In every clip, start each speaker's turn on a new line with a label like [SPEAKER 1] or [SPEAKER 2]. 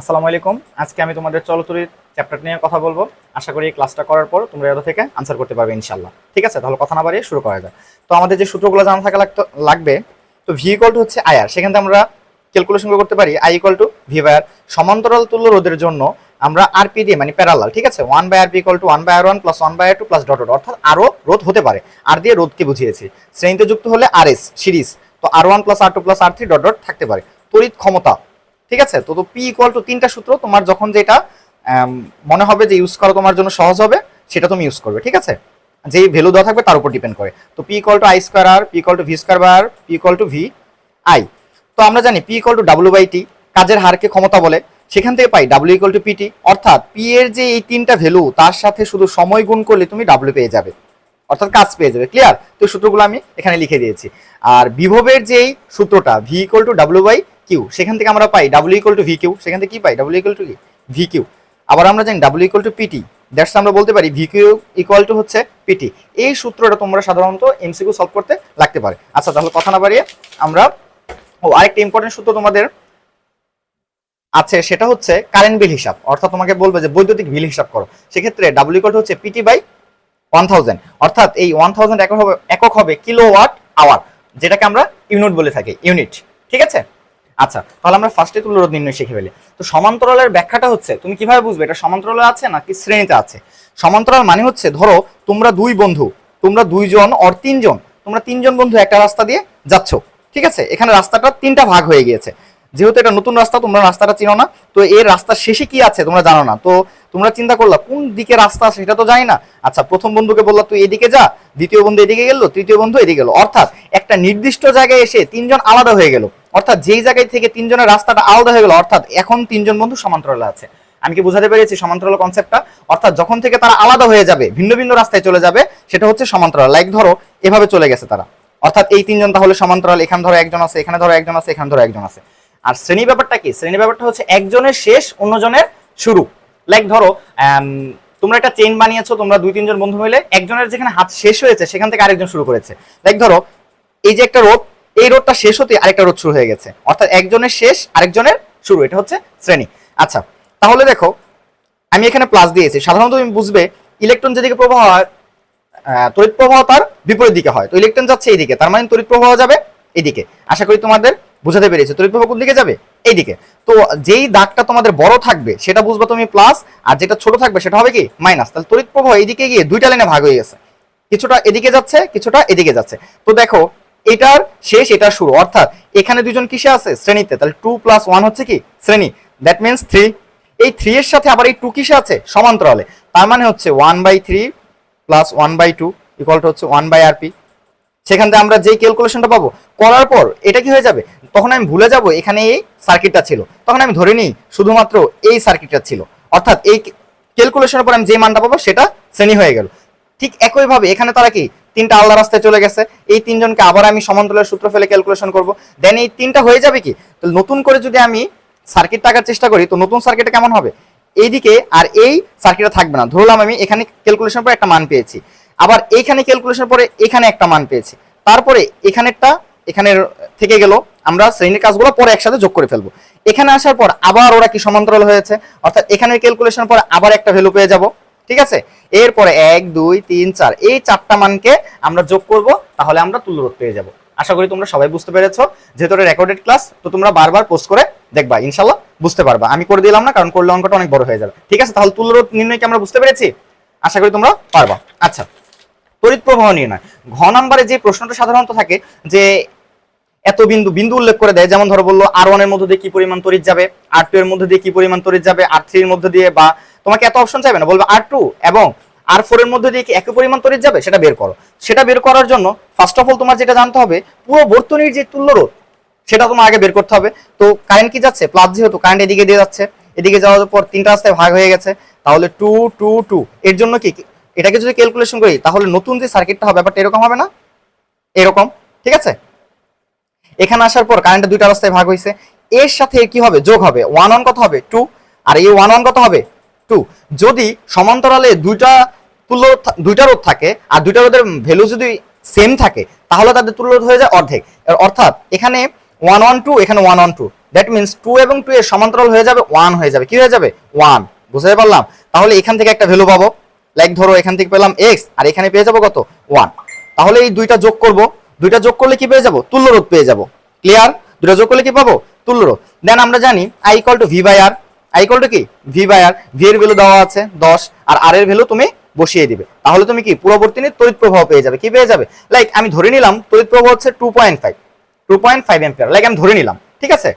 [SPEAKER 1] আসসালামু আলাইকুম। আজকে আমি তোমাদের চলতরির চ্যাপ্টার নিয়ে কথা বলব। আশা করি এই ক্লাসটা করার পর তোমরা এটা থেকে আনসার করতে পারবে ইনশাল্লাহ ঠিক আছে? তাহলে কথা না বাড়িয়ে শুরু করা যায় তো আমাদের যে সূত্রগুলো জানা থাকা লাগবে, তো ভি ইকুয়াল টু হচ্ছে আয়ার সেখান থেকে আমরা ক্যালকুলেশন করতে পারি। I equal to V by R সমান্তরাল তুল্য রোধের জন্য আমরা আর পি দিয়ে মানে প্যারালাল ঠিক আছে? One by R P equal to one by R one plus one by R two plus dot dot অর্থাৎ আরও রোধ হতে পারে। আর দিয়ে রোধকে বুঝিয়েছি। শ্রেণীতে যুক্ত হলে আর এস সিরিজ তো R one plus R two plus R three dot dot থাকতে পারে। তড়িৎ ক্ষমতা ঠিক আছে? তো তো পি ইকুয়াল টু তিনটা সূত্র তোমার যখন যেটা মনে হবে যে ইউজ করা তোমার জন্য সহজ হবে, সেটা তুমি ইউজ করবে, ঠিক আছে? যেই ভ্যালু দেওয়া থাকবে তার উপর ডিপেন্ড করে। তো P equal to I square R P equal to V square by R P equal to V I তো আমরা জানি P equal to W by T কাজের হারকে ক্ষমতা বলে, সেখান থেকে পাই ডাব্লিউ ইকুয়াল টু পিটি অর্থাৎ পি এর যে এই তিনটা ভ্যালু তার সাথে শুধু সময় গুণ করলে তুমি ডাব্লিউ পেয়ে যাবে। অর্থাৎ কাজ পেয়ে যাবে ক্লিয়ার তো সূত্রগুলো আমি এখানে লিখে দিয়েছি। আর বিভবের যেই সূত্রটা V equal to W by Q সেখান থেকে আমরা পাই W equal to V Q সেখান থেকে কি পাই? ডাব্লিউ ইকুয়াল টু কি? ভি কিউ আবার আমরা জানি W equal to PT that's আমরা বলতে পারি ভি কিউ ইকুয়াল টু হচ্ছে পিটি এই সূত্রটা তোমরা সাধারণত এমসিকিউ সলভ করতে লাগতে পারে। আচ্ছা তাহলে কথা না বাড়িয়ে আমরা ও, আরেকটা ইম্পর্টেন্ট সূত্র তোমাদের আছে, সেটা হচ্ছে কারেন্ট বিল হিসাব। অর্থাৎ তোমাকে বলবে যে বৈদ্যুতিক বিল হিসাব করো। সেক্ষেত্রে ডাব্লিউ ইকুয়াল টু হচ্ছে পিটি বাই ওয়ান থাউজেন্ড অর্থাৎ এই ওয়ান থাউজেন্ড একক হবে একক হবে কিলো ওয়াট আওয়ার যেটাকে আমরা ইউনিট বলে থাকি। ইউনিট ঠিক আছে? আচ্ছা তাহলে আমরা ফার্স্টে তুল্যরোধ নির্ণয় শিখে ফেলি। তো সমান্তরালের ব্যাখ্যাটা হচ্ছে, তুমি কীভাবে বুঝবে এটা সমান্তরালে আছে নাকি শ্রেণীতে আছে? সমান্তরাল মানে হচ্ছে, ধরো তোমরা দুই বন্ধু, তোমরা দুইজন অর তিনজন, তোমরা তিনজন বন্ধু একটা রাস্তা দিয়ে যাচ্ছ, ঠিক আছে? এখানে রাস্তাটা তিনটা ভাগ হয়ে গিয়েছে। যেহেতু এটা নতুন রাস্তা, তোমরা রাস্তাটা চিনো না, তো এর রাস্তার শেষে কি আছে তোমরা জানো না। তো তোমরা চিন্তা করলা, কোন দিকে রাস্তা আছে সেটা তো জানি না। আচ্ছা প্রথম বন্ধুকে বললা, তুই এদিকে যা। দ্বিতীয় বন্ধু এদিকে গেল, তৃতীয় বন্ধু এদিকে গেল। অর্থাৎ একটা নির্দিষ্ট জায়গায় এসে তিনজন আলাদা হয়ে গেল। অর্থাৎ যেই জায়গায় থেকে তিনজনের রাস্তাটা আলাদা হয়ে গেল, অর্থাৎ এখন তিনজন বন্ধু সমান্তরালে আছে। আমি কি বোঝাতে পেরেছি সমান্তরাল কনসেপ্টটা অর্থাৎ যখন থেকে তারা আলাদা হয়ে যাবে, ভিন্ন ভিন্ন রাস্তায় চলে যাবে, সেটা হচ্ছে সমান্তরাল। লাইক ধরো, এভাবে চলে গেছে তারা। অর্থাৎ এই তিনজন তাহলে সমান্তরাল, এখানে ধরো একজন আছে, এখানে ধরো একজন আছে, এখানে ধরো একজন আছে। আর শ্রেণি ব্যাপারটা কি? শ্রেণি ব্যাপারটা হচ্ছে একজনের শেষ, অন্যজনের শুরু। লাইক ধরো তোমরা একটা চেইন বানিয়েছো, তোমরা দুই, তিনজন বন্ধু মিলে, একজনের যেখানে হাত শেষ হয়েছে, সেখান থেকে আরেকজন শুরু করেছে। লাইক ধরো, এই যে একটা রোদ এই রোদটা শেষ হতে আরেকটা রোদ শুরু হয়ে গেছে। অর্থাৎ একজনের শেষ, আরেকজনের শুরু, এটা হচ্ছে শ্রেণি। আচ্ছা তাহলে দেখো, আমি এখানে প্লাস দিয়েছি। সাধারণত তুমি বুঝবে ইলেকট্রন যেদিকে প্রবাহ হয় তড়িৎ প্রবাহ তার বিপরীত দিকে হয়। তো ইলেকট্রন যাচ্ছে এইদিকে, তার মানে তড়িৎ প্রবাহ যাবে এইদিকে। আশা করি তোমাদের বুঝাতে পেরেছি। তড়িৎ প্রবাহ কোন দিকে যাবে? এইদিকে। তো যেই দাগটা তোমাদের বড় থাকবে, সেটা বুঝবে তুমি প্লাস আর যেটা ছোট থাকবে, সেটা হবে কি? মাইনাস তাহলে তড়িৎ প্রবাহ এইদিকে গিয়ে দুইটা লাইনে ভাগ হয়ে গেছে। কিছুটা এদিকে যাচ্ছে, কিছুটা এদিকে যাচ্ছে। তো দেখো এটার শেষ এটা শুরু। অর্থাৎ এখানে দুজন কিসে আছে? শ্রেণীতে। তাহলে টু প্লাস ওয়ান হচ্ছে কি? শ্রেণি। দ্যাট মিনস থ্রি এই থ্রি এর সাথে আবার এই টু কিসে আছে? সমান্তরালে। তার মানে হচ্ছে one by three plus one by two equal to হচ্ছে ওয়ান বাই আর পি সেখান থেকে আমরা যেই ক্যালকুলেশনটা পাবো, করার পর এটা কি হয়ে যাবে? তখন আমি ভুলে যাব, এখানে এই সার্কিটটা ছিল। তখন আমি ধরে নিই, শুধুমাত্র এই সার্কিটটা ছিল। অর্থাৎ এই ক্যালকুলেশনের পর আমি যে মানটা পাবো, সেটা শ্রেণি হয়ে গেল। ঠিক একইভাবে এখানে তারা কি? তিনটা আলাদা রাস্তায় চলে গেছে। এই তিনজনকে আবার আমি সমান্তরালের সূত্র ফেলে ক্যালকুলেশন করব। দেন এই তিনটা হয়ে যাবে কি? তো নতুন করে যদি আমি সার্কিট টাকার চেষ্টা করি, তো নতুন সার্কিটটা কেমন হবে? এইদিকে আর এই সার্কিটটা থাকবে না। ধরলাম আমি এখানে ক্যালকুলেশন পরে একটা মান পেয়েছি। আবার এইখানে ক্যালকুলেশন পরে এখানে একটা মান পেয়েছি। তারপরে এখানেরটা এখানের থেকে গেল, আমরা শ্রেণির কাজগুলো পরে একসাথে যোগ করে ফেলব। এখানে আসার পর আবার ওরা কি সমান্তরাল হয়েছে? অর্থাৎ এখানের ক্যালকুলেশন পরে আবার একটা ভ্যালু পেয়ে যাব। ঠিক আছে? এরপরে এক, দুই, তিন, চার, এই চারটা মানকে আমরা যোগ করব, তাহলে আমরা তুল্যরোধ পেয়ে যাব। আশা করি তোমরা সবাই বুঝতে পেরেছ, যেহেতু রেকর্ডেড ক্লাস তো তোমরা বারবার পোস্ট করে দেখবা ইনশাল্লাহ বুঝতে পারবা। আমি করে দিলাম না, কারণ করলে অঙ্কটা অনেক বড় হয়ে যাবে। ঠিক আছে? তাহলে তুল্যরোধ নির্ণয় কি আমরা বুঝতে পেরেছি? আশা করি তোমরা পারবা। আচ্ছা তড়িৎ প্রবাহ নির্ণয়। ঘ নাম্বারে যে প্রশ্নটা সাধারণত থাকে, যে এত বিন্দু বিন্দু উল্লেখ করে দেয়, যেমন ধরো বলল আর ওয়ানের মধ্যে দিয়ে কি পরিমাণ তড়িৎ যাবে আর টু এর মধ্যে দিয়ে কি পরিমাণ তড়িৎ যাবে আর থ্রির মধ্যে দিয়ে বা তোমাকে এত অপশন চাইবে না, বলবে আর টু এবং আর ফোর এর মধ্যে দিয়ে কি একই পরিমাণ তড়িৎ যাবে, সেটা বের করো। সেটা বের করার জন্য ফার্স্ট অফ অল তোমার যেটা জানতে হবে, পুরো বর্তনীর যে তুল্যরোধ সেটা তোমার আগে বের করতে হবে। তো কারেন্ট কি যাচ্ছে? প্লাস যেহেতু কারেন্ট এদিকে দিয়ে যাচ্ছে, এদিকে যাওয়ার পর তিনটা রাস্তায় ভাগ হয়ে গেছে, তাহলে টু টু টু এর জন্য কি এটাকে যদি ক্যালকুলেশন করি, তাহলে নতুন যে সার্কিটটা হবে, ব্যাপারটা এরকম হবে না? এরকম, ঠিক আছে? এখানে আসার পর কারেন্টের দুইটা রাস্তায় ভাগ হয়েছে এর সাথে কি হবে? যোগ হবে। ওয়ান ওয়ান কত হবে? টু আর এই ওয়ান ওয়ান কত হবে? টু যদি সমান্তরালে দুইটা তুল্য দুইটা রোধ থাকে আর দুইটা রোধের ভ্যালু যদি সেম থাকে, তাহলে তাদের তুল্য রোধ হয়ে যায় অর্ধেক। অর্থাৎ এখানে ওয়ান ওয়ান টু এখানে one one two that means two এবং টু এর সমান্তরাল হয়ে যাবে ওয়ান হয়ে যাবে। কি হয়ে যাবে? ওয়ান বুঝতে পারলাম? তাহলে এখান থেকে একটা ভ্যালু পাবো। লাইক ধরো এখান থেকে পেলাম এক্স আর এখানে পেয়ে যাব কত? ওয়ান তাহলে এই দুইটা যোগ করব। দুইটা যোগ করলে কি পেয়ে যাব? তুল্য রোধ পেয়ে যাব। ক্লিয়ার দুইটা যোগ করলে কি পাবো? তুল্য রোধ। দেন আমরা জানি I equal to V by R I equal to কি? ভি বাই আর ভি এর ভ্যালু দেওয়া আছে, দশ। আর আর এর ভ্যালু তুমি বসিয়ে দিবে। তাহলে তুমি কি? পূর্ববর্তীর তড়িৎ প্রবাহ পেয়ে যাবে। কি পেয়ে যাবে? লাইক আমি ধরে নিলাম তড়িৎ প্রবাহ হচ্ছে two point five two point five ampere like আমি ধরে নিলাম। ঠিক আছে?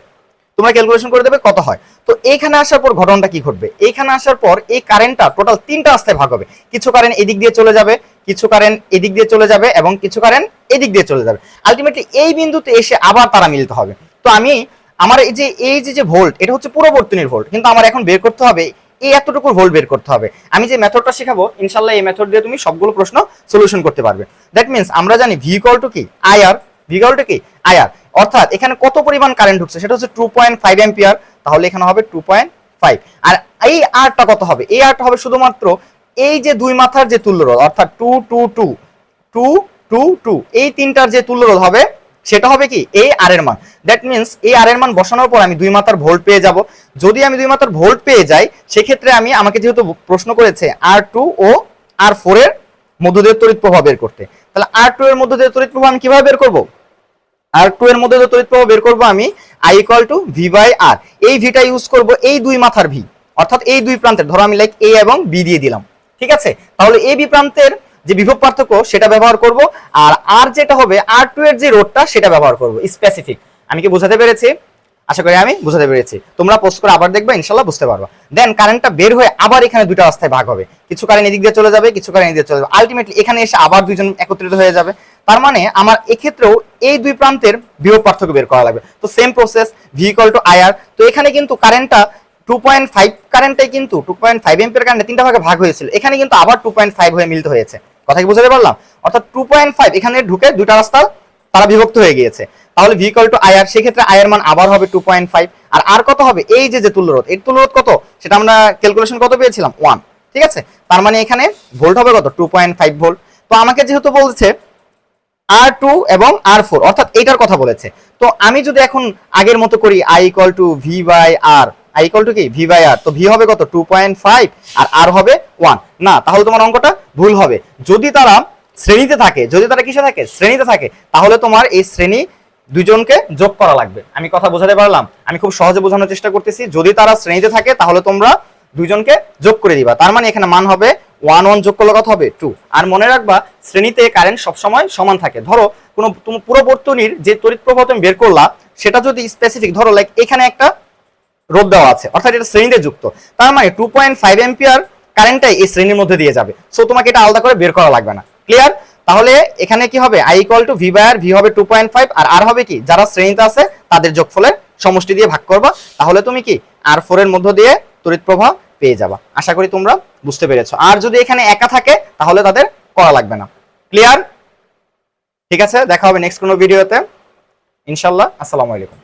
[SPEAKER 1] তোমরা ক্যালকুলেশন করে দেবে কত হয়। তো এইখানে আসার পর ঘটনাটা কি ঘটবে? এইখানে আসার পর এই কারেন্টটা টোটাল তিনটা রাস্তায় ভাগ হবে। কিছু কারেন্ট এদিক দিয়ে চলে যাবে, কিছু কারেন্ট এদিক দিয়ে চলে যাবে এবং কিছু কারেন্ট এদিক দিয়ে চলে যাবে। আলটিমেটলি এই বিন্দুতে এসে আবার তারা মিলতে হবে। তো আমি আমার এই যে এই যে যে ভোল্ট এটা হচ্ছে পূর্ববর্তীনির ভোল্ট কিন্তু আমার এখন বের করতে হবে, এই এতটুকু ভোল্ট বের করতে হবে। আমি যে মেথডটা শেখাবো ইনশাল্লাহ এই মেথড দিয়ে তুমি সবগুলো প্রশ্ন সলিউশন করতে পারবে। দ্যাট মিন্স আমরা জানি ভি ইকুয়াল টু কি? আইআর ভি ইকুয়াল টু কি? আইআর অর্থাৎ এখানে কত পরিমাণ কারেন্ট ঢুকছে? সেটা হচ্ছে টু পয়েন্ট ফাইভ এম্পিয়ার তাহলে এখানে হবে টু পয়েন্ট ফাইভ আর এই আরটা কত হবে? এই আরটা হবে শুধুমাত্র এই যে দুই মাথার যে তুল্য রোধ অর্থাৎ two two two two two two এই তিনটার যে তুল্য রোধ হবে, সেটা হবে কি? এই আর এর মান। দ্যাট মিন্স এই আর এর মান বসানোর পর আমি দুই মাথার ভোল্ট পেয়ে যাব। যদি আমি দুই মাথার ভোল্ট পেয়ে যাই, সেক্ষেত্রে আমি, আমাকে যেহেতু প্রশ্ন করেছে আর টু ও আর ফোর এর মধ্য দিয়ে তড়িৎ প্রবাহ বের করতে, তাহলে আর টু এর মধ্য দিয়ে তড়িৎ প্রবাহ আমি কীভাবে বের করব? আর টু এর মধ্যে তড়িৎ প্রবাহ বের করব আমি I equal to V by R এই ভিটা ইউজ করব এই দুই মাথার ভি অর্থাৎ এই দুই প্রান্তের, ধরো আমি লাইক এ এবং বি দিয়ে দিলাম, ঠিক আছে? তাহলে এ বি প্রান্তের যে বিভব পার্থক্য, সেটা ব্যবহার করব, আর আর যেটা হবে আর টু এর যে রোডটা সেটা ব্যবহার করব স্পেসিফিক আমি কি বোঝাতে পেরেছি? আশা করি আমি বুঝাতে পেরেছি। তোমরা পোস্ট করে আবার দেখবে ইনশাল্লাহ বুঝতে পারবা। দেন কারেন্টটা বের হয়ে আবার এখানে দুটো রাস্তায় ভাগ হবে। কিছু কারেন্ট এদিক দিয়ে চলে যাবে, কিছু কারেন্ট এদিক দিয়ে চলে যাবে। আলটিমেটলি এখানে এসে আবার দুইজন একত্রিত হয়ে যাবে। তার মানে আমার এক্ষেত্রেও এই দুই প্রান্তের বিভব পার্থক্য বের করা লাগবে। তো same process V equal to IR তো এখানে কিন্তু কারেন্টটা টু পয়েন্ট ফাইভ কারেন্টটাই কিন্তু টু পয়েন্ট ফাইভ এম্পিয়ার কারেন্টে তিনটা ভাগে ভাগ হয়েছিল। এখানে কিন্তু আবার টু পয়েন্ট ফাইভ হয়ে মিলতে হয়েছে। কথা কি বুঝতে পারলাম? অর্থাৎ টু পয়েন্ট ফাইভ এখানে ঢুকে দুটা রাস্তা তারা বিভক্ত হয়ে গিয়েছে। তাহলে ভি ইকুয়াল টু আয়ার সেক্ষেত্রে আইআর মান আবার হবে টু পয়েন্ট ফাইভ আর আর কত হবে? এই যে যে তুল্যরোধ এই তুল্যরোধ কত? সেটা আমরা ক্যালকুলেশন কত পেয়েছিলাম? ওয়ান ঠিক আছে? তার মানে এখানে ভোল্ট হবে কত? টু পয়েন্ট ফাইভ ভোল্ট তো আমাকে যেহেতু বলছে আর টু এবং আর ফোর অর্থাৎ এইটার কথা বলেছে। তো আমি যদি এখন আগের মতো করি I equal to V by R I equal to কি? ভি বাই আর তো ভি হবে কত? টু পয়েন্ট ফাইভ আর আর হবে ওয়ান না, তাহলে তোমার অঙ্কটা ভুল হবে। যদি তারা শ্রেণীতে থাকে, যদি তারা কিসে থাকে? শ্রেণীতে থাকে, তাহলে তোমার এই শ্রেণি দুজনকে যোগ করা লাগবে। আমি কথা বোঝাতে পারলাম? আমি খুব সহজে বোঝানোর চেষ্টা করতেছি। যদি তারা শ্রেণীতে থাকে, তাহলে তোমরা দুজনকে যোগ করে দিবা। তার মানে এখানে মান হবে ওয়ান ওয়ান যোগ করলে কত হবে? টু। আর মনে রাখবা, শ্রেণীতে কারেন্ট সবসময় সমান থাকে। ধরো, কোনো তুমি পুরো বর্তনীর যে তড়িৎ প্রবাহ তুমি বের করলা, সেটা যদি স্পেসিফিক ধরো লাইক এখানে একটা রোধ দেওয়া আছে, অর্থাৎ এটা শ্রেণীতে যুক্ত। তার মানে টু পয়েন্ট ফাইভ এম্পিয়ার কারেন্টটাই এই শ্রেণির মধ্যে দিয়ে যাবে। সো তোমাকে এটা আলাদা করে বের করা লাগবে না। ক্লিয়ার তাহলে এখানে কি হবে? I equal to V by R V হবে টু পয়েন্ট ফাইভ আর আর হবে কি? যারা শ্রেণীতে আছে, তাদের যোগফলের সমষ্টি দিয়ে ভাগ করবা। তাহলে তুমি কি? আর ফোর এর মধ্য দিয়ে তড়িৎ প্রবাহ পেয়ে যাবা। আশা করি তোমরা বুঝতে পেরেছ। আর যদি এখানে একা থাকে, তাহলে তাদের করা লাগবে না। ক্লিয়ার ঠিক আছে, দেখা হবে নেক্সট কোনো ভিডিওতে ইনশাল্লাহ আসসালামু আলাইকুম।